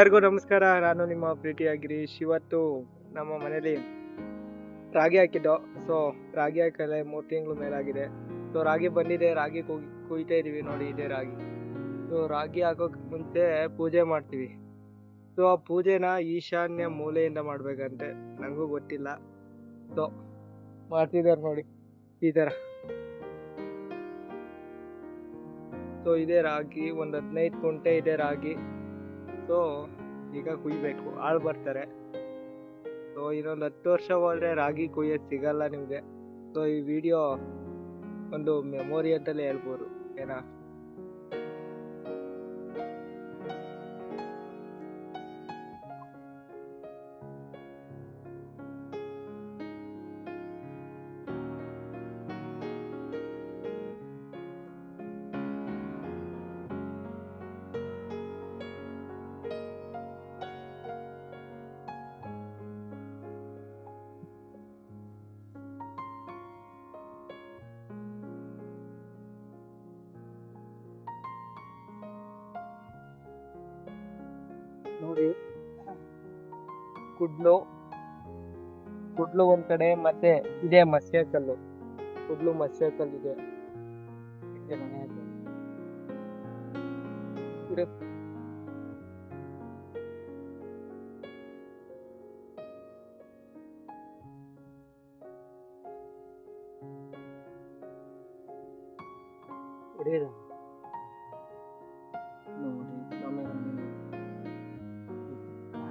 ಎಲ್ಲರಿಗೂ ನಮಸ್ಕಾರ. ನಾನು ನಿಮ್ಮ ಪ್ರೀತಿಯ ಗಿರೀಶ್ ಇವತ್ತು ನಮ್ಮ ಮನೇಲಿ ರಾಗಿ ಹಾಕಿದ್ದೋ. ಸೊ ರಾಗಿ ಹಾಕಲೆ ಮೂರು ತಿಂಗಳು ಮೇಲಾಗಿದೆ. ಸೊ ರಾಗಿ ಬಂದಿದೆ. ರಾಗಿ ಕುಯ್, ಕುಯ್ತಾ ಇದೀವಿ ನೋಡಿ ಇದೇ ರಾಗಿ. ಸೊ ರಾಗಿ ಹಾಕೋಕೆ ಮುಂಚೆ ಪೂಜೆ ಮಾಡ್ತೀವಿ. ಸೊ ಆ ಪೂಜೆನ ಈಶಾನ್ಯ ಮೂಲೆಯಿಂದ ಮಾಡ್ಬೇಕಂತೆ. ನನಗೂ ಗೊತ್ತಿಲ್ಲ. ಸೊ ಮಾಡ್ತಿದ್ದಾರೆ ನೋಡಿ ಈ ಥರ ಸೊ ಇದೇ ರಾಗಿ. ಒಂದು ಹದಿನೈದು ಕುಂಟೆ ಇದೆ ರಾಗಿ. ಸೊ ಈಗ ಕುಯ್ಬೇಕು, ಆಳು ಬರ್ತಾರೆ. ಸೊ ಇನ್ನೊಂದು ಹತ್ತು ವರ್ಷ ಹೋದ್ರೆ ರಾಗಿ ಕುಯ್ಯೋದು ಸಿಗಲ್ಲ ನಿಮಗೆ. ಸೊ ಈ ವಿಡಿಯೋ ಒಂದು ಮೆಮೊರಿ ಅಂತಲೇ ಹೇಳ್ಬೋದು, ಏನಾ? ನೋಡಿ ಕುಡ್ಲು. ಕುಡ್ಲು ಒಂದ್ ಕಡೆ ಮತ್ತೆ ಇದೆ ಮತ್ಸ್ಯ ಕಲ್ಲು ಕುಡ್ಲು ಮಸ್ಯ ಕಲ್ಲು ಇದೆ ಮನೆ?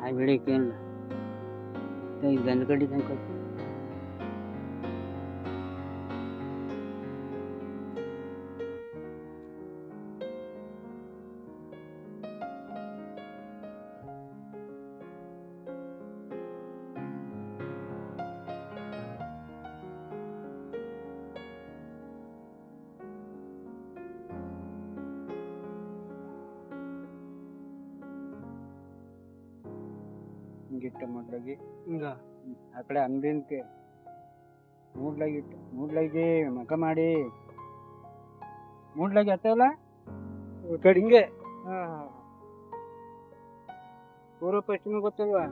आज बड़े केन तो गंद कर ಗಿಟ್ಟ ಮೊದ್ಲಾಗಿ ಹಿಂಗ ಆ ಕಡೆ ಅಂಗಡಿನ್ಕೆ ಮೂಡ್ಲಾಗಿಟ್ಟು ಮೂಡ್ಲಾಗಿ ಮಕ ಮಾಡಿ. ಮೂಡ್ಲಾಗಿ ಹತ್ತವಲ್ಲ ಕಡೆ ಹಿಂಗೆ ಪೂರ್ವ ಪಶ್ಚಿಮ ಗೊತ್ತಲ್ವಾ?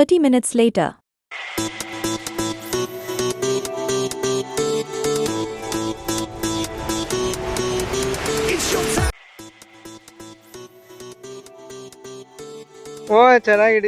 30 minutes later. ಓ ಚೆನ್ನಾಗಿ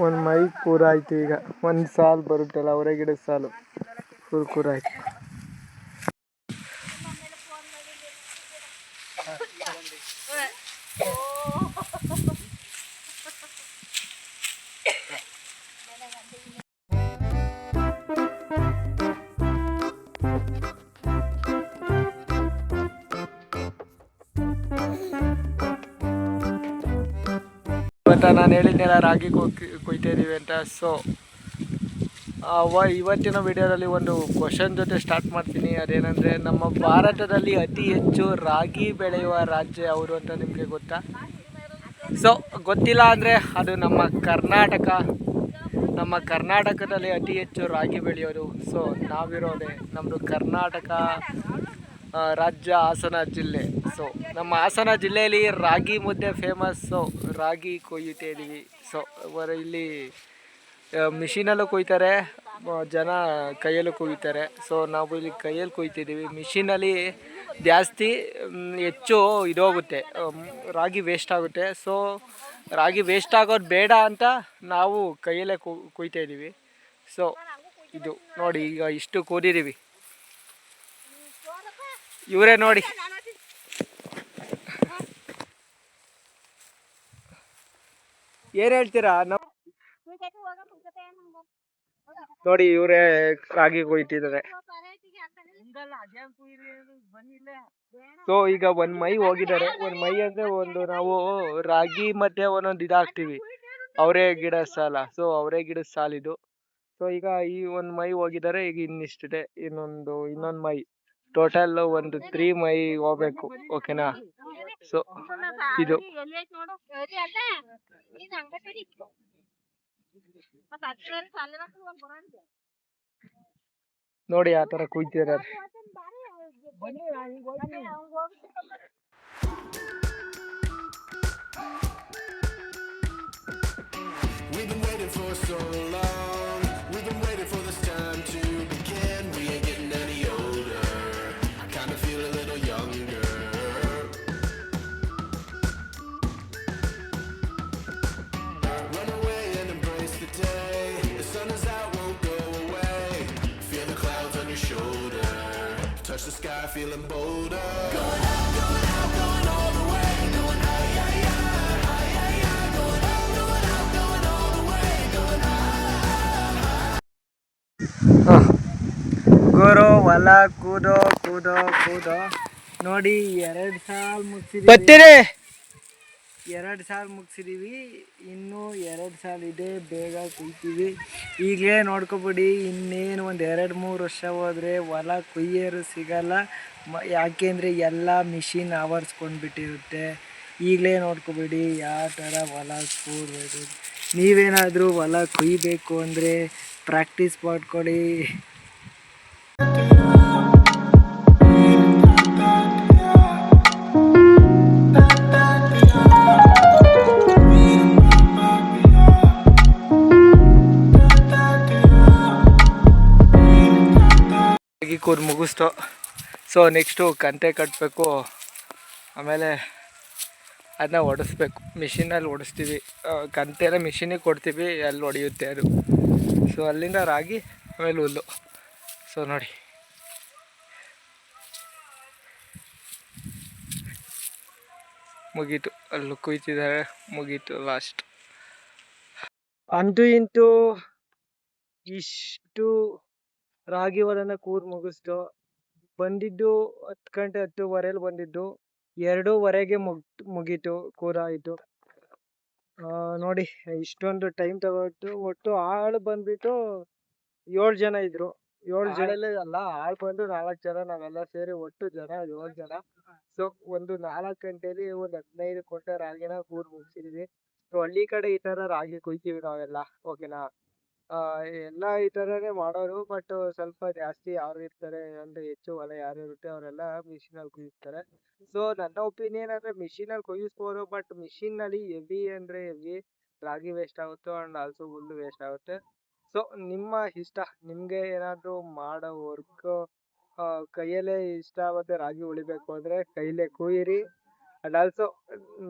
ಒಂದ್ ಮೈ ಕೂರ ಆಯ್ತು ಈಗ. ಒಂದ್ ಸಾಲ್ ಬರುತ್ತಲ್ಲ ಅವರೇ ಗಿಡದ ಸಾಲು. ಕೂರ್ ಕೂರ ಆಯ್ತು ಇವತ್ತ ನಾನು ಹೇಳಿದ್ನೆಲ್ಲ ರಾಗಿ ಕೊಯ್- ಕೊಯ್ತಾ ಇದ್ದೀವಿ ಅಂತ. ಸೊ ಇವತ್ತಿನ ವಿಡಿಯೋದಲ್ಲಿ ಒಂದು ಕ್ವಶನ್ ಜೊತೆ ಸ್ಟಾರ್ಟ್ ಮಾಡ್ತೀನಿ. ಅದೇನಂದರೆ, ನಮ್ಮ ಭಾರತದಲ್ಲಿ ಅತಿ ಹೆಚ್ಚು ರಾಗಿ ಬೆಳೆಯುವ ರಾಜ್ಯ ಯಾವುದು ಅಂತ ನಿಮಗೆ ಗೊತ್ತಾ? ಸೊ ಗೊತ್ತಿಲ್ಲ ಅಂದರೆ ಅದು ನಮ್ಮ ಕರ್ನಾಟಕ. ನಮ್ಮ ಕರ್ನಾಟಕದಲ್ಲಿ ಅತಿ ಹೆಚ್ಚು ರಾಗಿ ಬೆಳೆಯೋದು. ಸೊ ನಾವಿರೋದೆ ನಮ್ಮದು ಕರ್ನಾಟಕ. ರಾಜ್ಯ ಹಾಸನ ಜಿಲ್ಲೆ. ಸೊ ನಮ್ಮ ಹಾಸನ ಜಿಲ್ಲೆಯಲ್ಲಿ ರಾಗಿ ಮುದ್ದೆ ಫೇಮಸ್ಸು ರಾಗಿ ಕೊಯ್ಯುತ್ತಾ ಇದ್ದೀವಿ ಸೊ ಇಲ್ಲಿ ಮಿಷಿನಲ್ಲೂ ಕೊಯ್ತಾರೆ ಜನ ಕೈಯಲ್ಲೂ ಕೊಯ್ತಾರೆ. ಸೊ ನಾವು ಇಲ್ಲಿ ಕೈಯಲ್ಲಿ ಕೊಯ್ತಿದ್ದೀವಿ. ಮಿಷಿನಲ್ಲಿ ಜಾಸ್ತಿ ಹೆಚ್ಚು ಇದೋಗುತ್ತೆ. ರಾಗಿ ವೇಸ್ಟ್ ಆಗುತ್ತೆ. ಸೊ ರಾಗಿ ವೇಸ್ಟ್ ಆಗೋದು ಬೇಡ ಅಂತ ನಾವು ಕೈಯಲ್ಲೇ ಕೊಯ್ತಾ ಇದ್ದೀವಿ. ಸೊ ಇದು ನೋಡಿ, ಈಗ ಇಷ್ಟು ಕೂದಿದ್ದೀವಿ ಇವರೇ ನೋಡಿ. ಏನ್ ಹೇಳ್ತೀರಾ? ನಾವು ನೋಡಿ ಇವರೇ ರಾಗಿ ಕೊಯ್ತಿದ್ದಾರೆ ಸೊ ಈಗ ಒಂದ್ ಮೈ ಹೋಗಿದ್ದಾರೆ. ಒಂದ್ ಮೈ ಅಂದ್ರೆ ಒಂದು ನಾವು ರಾಗಿ ಮತ್ತೆ ಒಂದೊಂದು ಇದಾಕ್ತಿವಿ. ಅವರೇ ಗಿಡ ಸಾಲ. ಸೊ ಅವರೇ ಗಿಡದ ಸಾಲಿದು ಸೊ ಈಗ ಈ ಒಂದ್ ಮೈ ಹೋಗಿದ್ದಾರೆ. ಈಗ ಇನ್ನಿಷ್ಟಿದೆ. ಇನ್ನೊಂದು ಇನ್ನೊಂದ್ ಮೈ. ಟೋಟಲ್ ಒಂದು ತ್ರೀ ಮೈ ಹೋಗ್ಬೇಕು ಓಕೆನಾ ಸೊ ಇದು. ನೋಡಿ. ಆ ತರ ಕುಯ್ತಿದ್ದಾರೆ ಗುರು ಹೊಲ ಕೂದೋ ಕೂದೋ ಕೂದೋ. ನೋಡಿ ಎರಡ್ ಸಾಲ್ ಮುಗಿಸಿದೀವಿ. ಎರಡು ಸಾಲ್ ಮುಗಿಸಿದೀವಿ. ಇನ್ನು ಎರಡ್ ಸಾಲ್ ಇದೆ ಬೇಗ ಕುಯ್ತೀವಿ. ಈಗಲೇ ನೋಡ್ಕೊಬಿಡಿ ಇನ್ನೇನು ಒಂದು ಎರಡು ಮೂರು ವರ್ಷ ಹೋದ್ರೆ ಹೊಲ ಕುಯ್ಯೋರು ಸಿಗಲ್ಲ. ಯಾಕೆಂದರೆ ಎಲ್ಲ ಮಿಷಿನ್ ಆವರಿಸ್ಕೊಂಡ್ಬಿಟ್ಟಿರುತ್ತೆ. ಈಗಲೇ ನೋಡ್ಕೊಬೇಡಿ ಯಾವ ಥರ ಹೊಲ ಕೂರ್ಬೇಕು. ನೀವೇನಾದರೂ ಹೊಲ ಕುಯ್ಯಬೇಕು ಅಂದರೆ ಪ್ರಾಕ್ಟೀಸ್ ಮಾಡ್ಕೊಳ್ಳಿ ಕೂರ್ ಮುಗಿಸ್ತು. ಸೊ ನೆಕ್ಸ್ಟು ಕಂತೆ ಕಟ್ಟಬೇಕು ಆಮೇಲೆ ಅದನ್ನ ಒಡಿಸ್ಬೇಕು. ಮಿಷಿನಲ್ಲಿ ಒಡಿಸ್ತೀವಿ. ಕಂತೆಲ್ಲ ಮಿಷಿನಿಗೆ ಕೊಡ್ತೀವಿ. ಅಲ್ಲಿ ಹೊಡೆಯುತ್ತೆ ಅದು. ಸೊ ಅಲ್ಲಿಂದ ರಾಗಿ, ಆಮೇಲೆ ಹುಲ್ಲು. ಸೊ ನೋಡಿ. ಮುಗೀತು. ಅಲ್ಲಿ ಕುಯ್ತಿದ್ದಾರೆ. ಮುಗೀತು ಲಾಸ್ಟ್ ಅಂತೂ ಇಂತೂ ಇಷ್ಟು ರಾಗಿ ಹೊಲನ ಕೂರ್ ಮುಗಿಸ್ತು ಬಂದಿದ್ದು ಹತ್ತು ಗಂಟೆ ಹತ್ತುವರೆಲಿ ಬಂದಿದ್ದು. ಎರಡೂವರೆಗೆ ಮುಗ್, ಮುಗೀತು ಕೂರ ಆಯಿತು. ನೋಡಿ, ಇಷ್ಟೊಂದು ಟೈಮ್ ತಗೊಟ್ಟು ಒಟ್ಟು ಆಳು ಬಂದ್ಬಿಟ್ಟು ಏಳು ಜನ ಇದ್ರು. ಏಳು ಜನ ಅಲ್ಲ, ಆಳು ಬಂದು ನಾಲ್ಕು ಜನ, ನಾವೆಲ್ಲ ಸೇರಿ ಒಟ್ಟು ಜನ, ಏಳು ಜನ. ಸೊ ಒಂದು ನಾಲ್ಕು ಗಂಟೆಲಿ ಒಂದು ಹದಿನೈದು ಕೊಟ್ಟೆ ರಾಗಿನ ಕೂರ್ ಮುಗಿಸಿದೀವಿ. ಸೊ ಹಳ್ಳಿ ಕಡೆ ಈ ತರ ರಾಗಿ ಕುಯ್ತೀವಿ ನಾವೆಲ್ಲ ಓಕೆನಾ ಎಲ್ಲ ಈ ತರನೇ ಮಾಡೋರು ಬಟ್ ಸ್ವಲ್ಪ ಜಾಸ್ತಿ ಯಾರು ಇರ್ತಾರೆ ಅಂದ್ರೆ ಹೆಚ್ಚು ಹೊಲ ಯಾರು ಇರುತ್ತೆ ಅವರೆಲ್ಲ ಮಿಷಿನ್ ಅಲ್ಲಿ ಸೊ ನನ್ನ ಒಪಿನಿಯನ್ ಅಂದ್ರೆ ಮಿಷಿನ್ ಅಲ್ಲಿ ಕುಯ್ಯಿಸ್ಬೋದು ಬಟ್ ಮಿಷಿನ್ನಲ್ಲಿ ಹೆವಿ ಅಂದ್ರೆ ಹೆವಿ ರಾಗಿ ವೇಸ್ಟ್ ಆಗುತ್ತೆ ಅಂಡ್ ಆಲ್ಸೋ ಹುಲ್ಲು ವೇಸ್ಟ್ ಆಗುತ್ತೆ. ಸೊ ನಿಮ್ಮ ಇಷ್ಟ, ನಿಮ್ಗೆ ಏನಾದ್ರು ಮಾಡೋ ವರ್ಕ್ ಕೈಯಲ್ಲೇ ಇಷ್ಟ ಆಗುತ್ತೆ ರಾಗಿ ಉಳಿಬೇಕು ಅಂದ್ರೆ ಕೈಲೇ ಕುಯ್ಯಿರಿ. ಅಂಡ್ ಆಲ್ಸೋ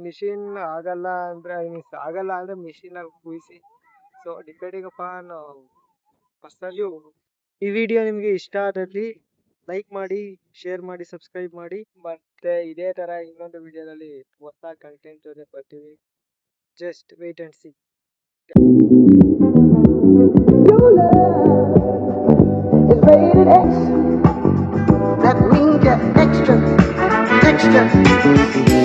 ಮಿಷಿನ್ ಆಗಲ್ಲ ಅಂದರೆ ಮೀನ್ಸ್ ಆಗಲ್ಲ ಮಿಷಿನ್ ಮಿಷಿನಲ್ಲಿ ಕುಯ್ಸಿ. ಸೊ ಡಿಪೆಂಡಿಂಗ್ ಅಪಾನ್ ಪರ್ಸನಲ್ ಈ ವಿಡಿಯೋ ನಿಮಗೆ ಇಷ್ಟ ಆದಲ್ಲಿ ಲೈಕ್ ಮಾಡಿ ಶೇರ್ ಮಾಡಿ ಸಬ್ಸ್ಕ್ರೈಬ್ ಮಾಡಿ. ಮತ್ತೆ ಇದೇ ತರ ಇನ್ನೊಂದು ವಿಡಿಯೋದಲ್ಲಿ ಹೊಸ ಕಂಟೆಂಟ್ ಜೊತೆ ಬರ್ತೀವಿ. Just wait and see Extra, extra.